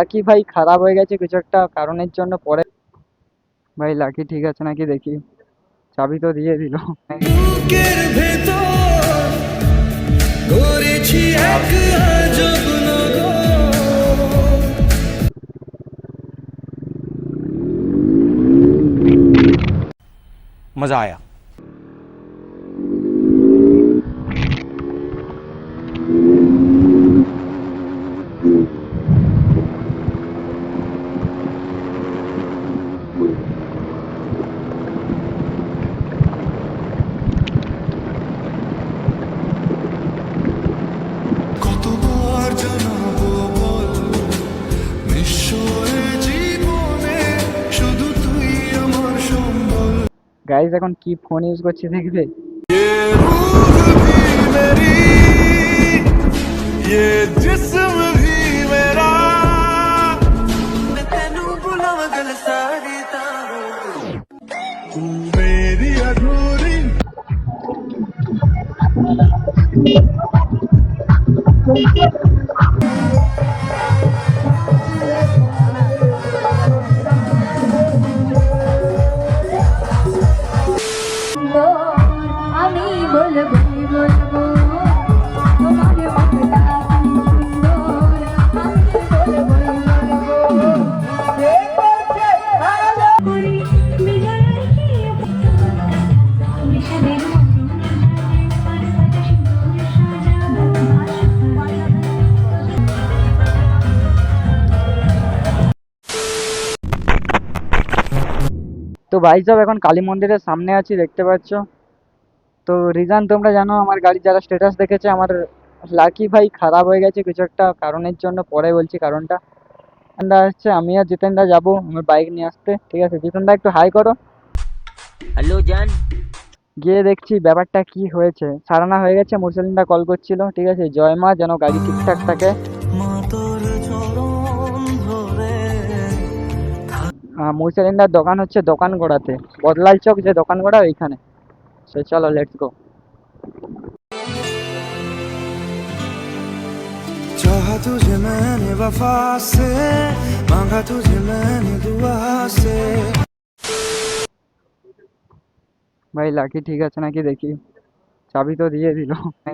Lucky ভাই খারাপ হয়ে গেছে কিছু একটা কারণের জন্য পরে ভাই লাকি ঠিক আছে নাকি দেখি চাবি তো দিয়ে দিল বুকের ভেতর করেছি এক আজব নগর मज़ा आया गाइस এখন কি ফোন ইউজ করছে দেখবে ये ভাই সব এখন কালী মন্দিরের সামনে আছি দেখতে পাচ্ছ। তো রিজান তোমরা জানো আমার গাড়ির যারা স্ট্যাটাস দেখেছে আমার লাকি ভাই খারাপ হয়ে গেছে কিছু একটা কারণের জন্য পরে বলছি কারণটা। জিতেনদা আসছে আমি আর জিতেনদা যাব আমার বাইক নিয়ে আসতে ঠিক আছে? জিতেনদা একটু হাই করো। হ্যালো জান। গিয়ে দেখছি ব্যাপারটা কি হয়েছে। সারানা হয়ে গেছে মুরসালিনদা কল করছিল ঠিক আছে? জয় মা যেন গাড়ি ঠিকঠাক থাকে। মুরসালিনদার দোকান হচ্ছে দোকান গোড়াতে বদলাল চক যে দোকান গোড়া ওইখানে সে চলো লেটস গো चाहा तुझे मैंने वफा से मांगा तुझे मैंने दुआ से ভাই লাকি ঠিক আছে নাকি দেখি চাবি তো দিয়ে দিল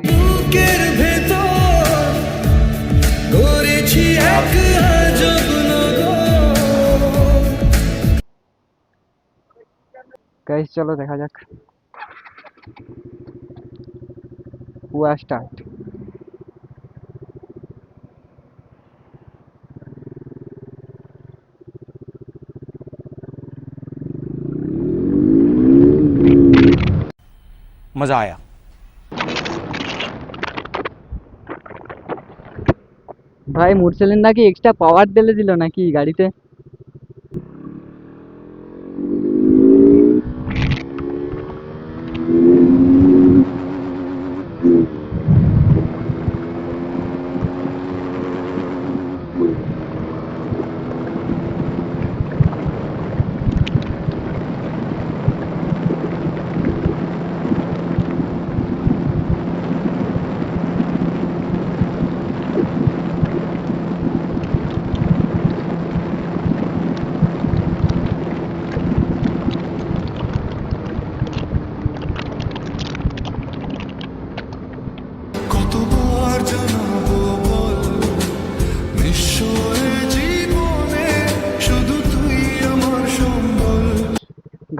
বুকের ভেতর করেছি এক গাইস চলো দেখা যাক হুয়া স্টার্ট मज़ा आया ভাই মুরসালিন নাকি এক্সট্রা পাওয়ার ঢেলে দিল নাকি গাড়িতে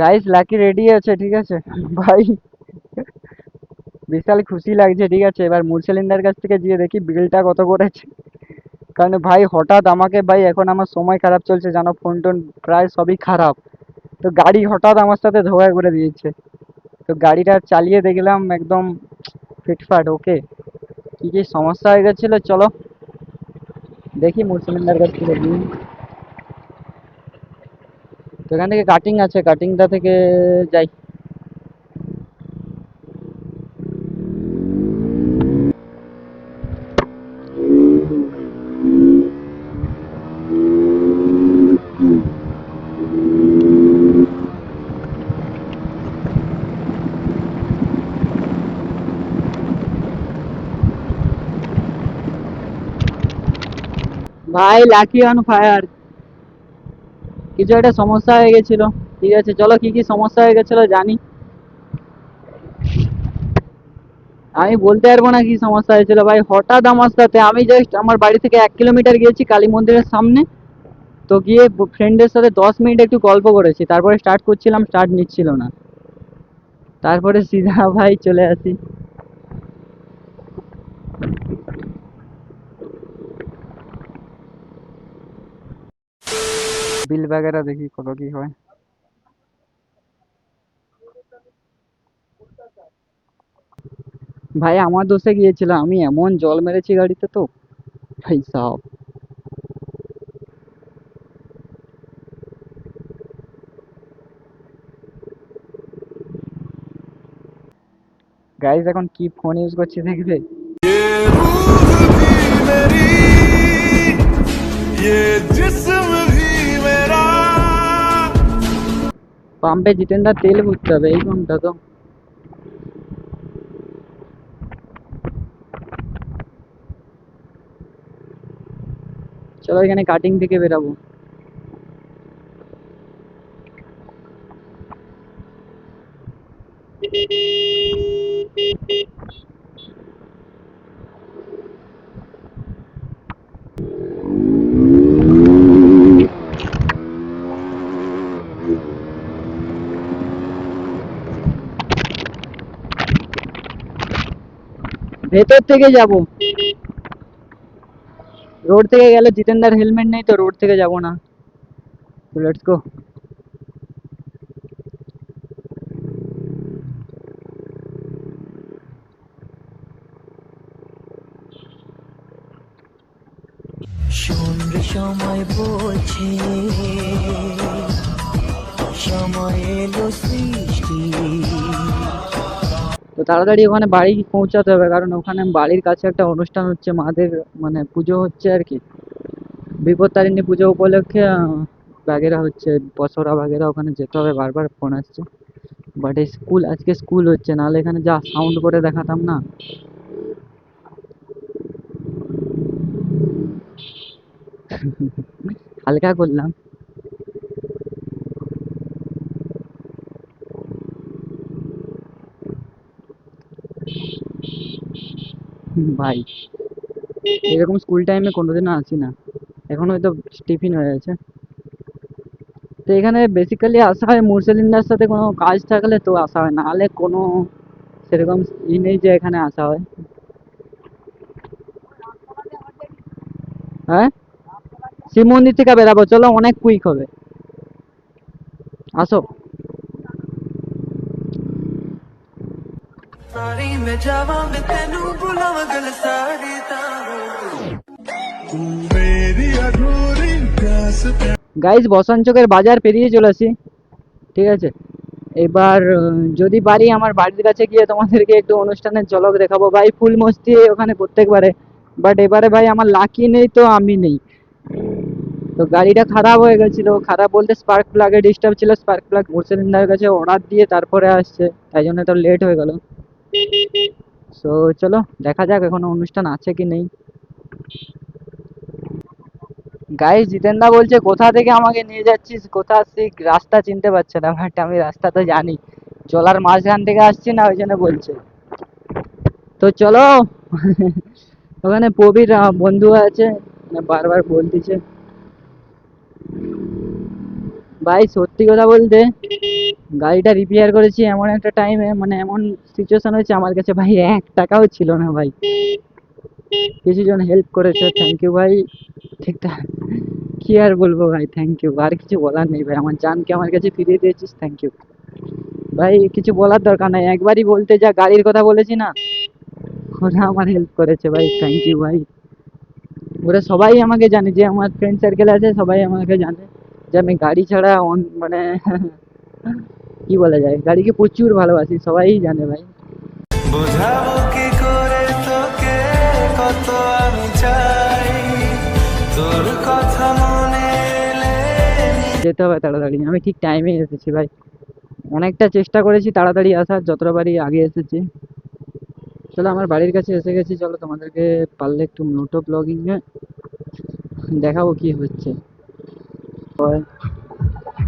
গাইস লাকি রেডি আছে, ঠিক আছে? ভাই, বিশাল খুশি লাগছে, ঠিক আছে? এবার মুরসালিনদার কাছ থেকে গিয়ে দেখি বিলটা কত করেছে। কারণ ভাই, হঠাৎ আমাকে ভাই, এখন আমার সময় খারাপ চলছে, জানো ফোন টোন প্রায় সবই খারাপ। তো গাড়ি হঠাৎ আমার সাথে ধোয়া করে দিয়েছে। তো গাড়িটা চালিয়ে দেখলাম একদম ফিটফাট ওকে কি কি সমস্যা হয়ে গেছিল, চলো। দেখি মুরসালিনদার কাছ থেকে তো এখান থেকে কাটিং আছে কাটিংটা থেকে যাই। ভাই লাকি অন ফায়ার কিছু একটা সমস্যা হয়ে গেছিল। ঠিক আছে, চলো কি কি সমস্যা হয়ে গেছিল জানি। আমি বলতে পারব না কি সমস্যা হয়েছিল। ভাই, হঠাৎ আমার সাথে, আমি জাস্ট আমার বাড়ি থেকে এক কিলোমিটার গিয়েছি কালী মন্দিরের সামনে। তো গিয়ে ফ্রেন্ডের সাথে দশ মিনিট একটু গল্প করেছি। তারপরে স্টার্ট করছিলাম স্টার্ট নিচ্ছিল না। তারপরে সিধা ভাই চলে আসি। বিল বাগেরা দেখি কত কি হয় ভাই আমার দোষে গিয়েছিল আমি এমন জল মেরেছি গাড়িতে তো ভাই সাহ গাইজ এখন কি ফোন ইউজ করছি দেখবে ये रूह পাম্পে জিতেন্দার তেল ভরতে হবে এই পাম্পটা তো। চলো এখানে কাটিং থেকে বেরাবো। ভেতর থেকে যাব। রোড থেকে গেলে জিতেন্দার হেলমেট নেই তো রোড থেকে যাব না। তো লেটস গো সময় বলছে, সময় এলো সৃষ্টি। তো তাড়াতাড়ি ওখানে বাড়ি পৌঁছাতে হবে, কারণ ওখানে বাড়ির কাছে একটা অনুষ্ঠান হচ্ছে, মাদের মানে পুজো হচ্ছে আর কি। বিপত্তারিণী পুজো উপলক্ষে বাগেরা হচ্ছে বছরা বাগেরা ওখানে যেতে হবে, বারবার ফোন আসছে। বাট স্কুল, আজকে স্কুল হচ্ছে, নাহলে এখানে যা সাউন্ড করে দেখাতাম না। হালকা করলাম। ভাই, এরকম স্কুল টাইমে কোনোদিনও আসি না এখন হয়তো টিফিন হয়ে গেছে। তো এখানে বেসিক্যালি আসা হয় মুরসেলিনদার সাথে কোনো কাজ থাকলে তো আসা হয়, নাহলে কোনো সেরকম ই নেই যে এখানে আসা হয়। হ্যাঁ? শিব মন্দির থেকে বেরাবো, চলো অনেক কুইক হবে। আসো। ਸਾਰੀ ਮੈਂ ਜਾਵਾਂ ਮੈਂ ਤੈਨੂੰ ਬੁਲਾਵਾਂ ਸਾਰੀ ਤਾਂ গাইজ বসান চোখের বাজার পেরিয়ে চলেছি ঠিক আছে? এবার যদি পারি আমার বাড়ির কাছে গিয়ে তোমাদেরকে একটু অনুষ্ঠানের ঝলক দেখাবো। ভাই ফুল মস্তি ওখানে প্রত্যেকবারে। বাট এবারে ভাই আমার লাকি নেই তো আমি নেই। তো গাড়িটা খারাপ হয়ে গেছিল। খারাপ বলতে স্পার্ক প্লাগে ডিস্টার্ব ছিল। স্পার্ক প্লাগ মুর্শিদার কাছে অর্ডার দিয়ে তারপরে আসছে। তাই জন্য তো লেট হয়ে গেল। সো চলো, দেখা যাক এখনও অনুষ্ঠান আছে কি নেই। গাইস জিতেনদা বলছে, কোথা থেকে আমাকে নিয়ে যাচ্ছিস? কোথা সেই রাস্তা চিনতে পারছে না বাট আমি রাস্তা তো জানি। চলার মাঝখান থেকে আসছি না, ওই জন্য বলছে। তো চলো, ওখানে প্রবীর বন্ধু আছে মানে বারবার বলতেছে ভাই সত্যি কথা বলতে গাড়িটা রিপেয়ার করেছি এমন একটা টাইমে মানে এমন সিচুয়েশন হয়েছে আমার কাছে ভাই, এক টাকাও ছিল না ভাই। কিছু জন হেল্প করেছে থ্যাংক ইউ ভাই। ঠিকঠাক। কি আর বলব ভাই থ্যাংক ইউ আর কিছু বলার নেই ভাই, আমার জানকে আমার কাছে ফিরিয়ে দিয়েছিস থ্যাংক ইউ ভাই, কিছু বলার দরকার নাই, একবারই বলতে যা, গাড়ির কথা বলেছি না। ওরা আমার হেল্প করেছে ভাই থ্যাংক ইউ ভাই। ওরা সবাই আমাকে জানে, যে আমার ফ্রেন্ড সার্কেল আছে, সবাই আমাকে জানে। যে আমি গাড়ি ছাড়া অন মানে কি বলা যায়? গাড়িকে প্রচুর ভালোবাসি সবাই জানে ভাই। বোঝাবো কি করে তোকে কত আমি চাই। তোর কথা মনে যেতে হবে তাড়াতাড়ি। আমি ঠিক টাইমে এসেছি ভাই। অনেকটা চেষ্টা করেছি তাড়াতাড়ি আসার যতটা পারি আগে এসেছি। চলো আমার বাড়ির কাছে এসে গেছি। চলো তোমাদেরকে পারলে একটু মোটো ব্লগিংয়ে দেখাবো কি হচ্ছে।